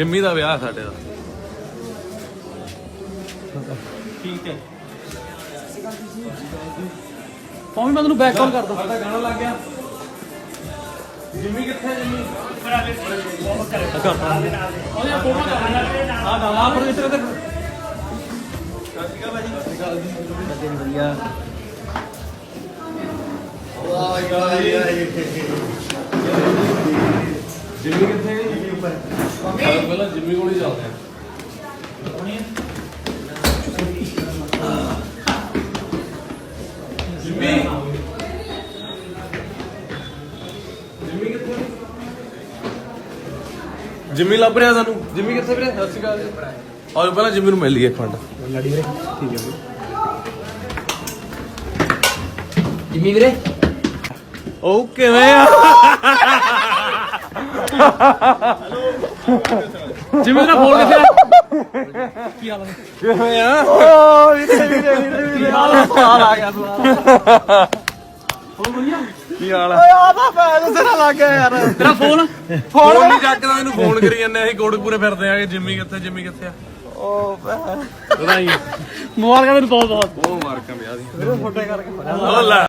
Jimmy ਦਾ ਵਿਆਹ ਸਾਡੇ ਦਾ। ਠੀਕ ਹੈ। ਫੋਨ ਮੈਂ ਤੈਨੂੰ ਬੈਕ ਕਾਲ ਕਰਦਾ। ਸਾਡਾ ਗਾਣਾ ਲੱਗ ਗਿਆ। ਜਿੰਮੀ ਕਿੱਥੇ ਜਿੰਮੀ? ਆ ਨਾ ਆ ਪਰ ਇੱਥੇ ਤੇ ਜਿੰਮੀ ਕਿੱਥੇ ਜਿੰਮੀ? ਉੱਪਰ ਪਹਿਲਾਂ ਜਿੰਮੀ ਕੋਲ ਹੀ ਚੱਲਦੇ ਆ ਜਿੰਮੀ? ਜਿੰਮੀ ਕਿੱਥੇ? ਜਿੰਮੀ ਲੱਭ ਰਿਹਾ ਸਾਨੂੰ। ਜਿੰਮੀ ਕਿੱਥੇ ਵੀਰੇ? ਸਤਿ ਸ਼੍ਰੀ ਅਕਾਲ ਆਓ ਪਹਿਲਾਂ ਜਿੰਮੀ ਨੂੰ ਮਿਲ ਲਈਏ ਇੱਕ ਮਿੰਟ ਜਿਮੀ ਵੀਰੇ? ਉਹ ਕਿਵੇਂ ਆ? ਜਿਮੀ ਦਾ ਫੋਨ ਕਿੱਥੇ ਆ ਕੀ ਹਾਲ ਹੈ ਕਿਵੇਂ ਆ? ਓ ਵੀਰੇ ਵੀਰੇ ਵੀਰੇ ਹਾਲ ਆ ਗਿਆ। ਸਵਾਲ ਫੋਨ ਵਧੀਆ? ਕੀ ਹਾਲ ਆ? ਓਏ ਆ ਤਾਂ ਫੈਨ ਤੇਰਾ ਲੱਗ ਗਿਆ ਯਾਰ। ਤੇਰਾ ਫੋਨ ਫੋਨ ਨਹੀਂ ਚੱਕਦਾ ਇਹਨੂੰ ਫੋਨ ਕਰੀ ਜਾਂਦੇ ਅਸੀਂ ਕੋੜਪੂਰੇ ਫਿਰਦੇ ਆ ਕਿ ਜਿੰਮੀ ਕਿੱਥੇ ਜਿੰਮੀ ਕਿੱਥੇ ਆ? ਓ ਭੈਣ। ਵਧਾਈ ਮੁਬਾਰਕਾਂ ਤੈਨੂੰ ਬਹੁਤ ਬਹੁਤ ਉਹ ਮਾਰ ਕੇ ਵਿਆਹ ਦੀ ਫੋਟੋ ਕਰਕੇ ਲੈ।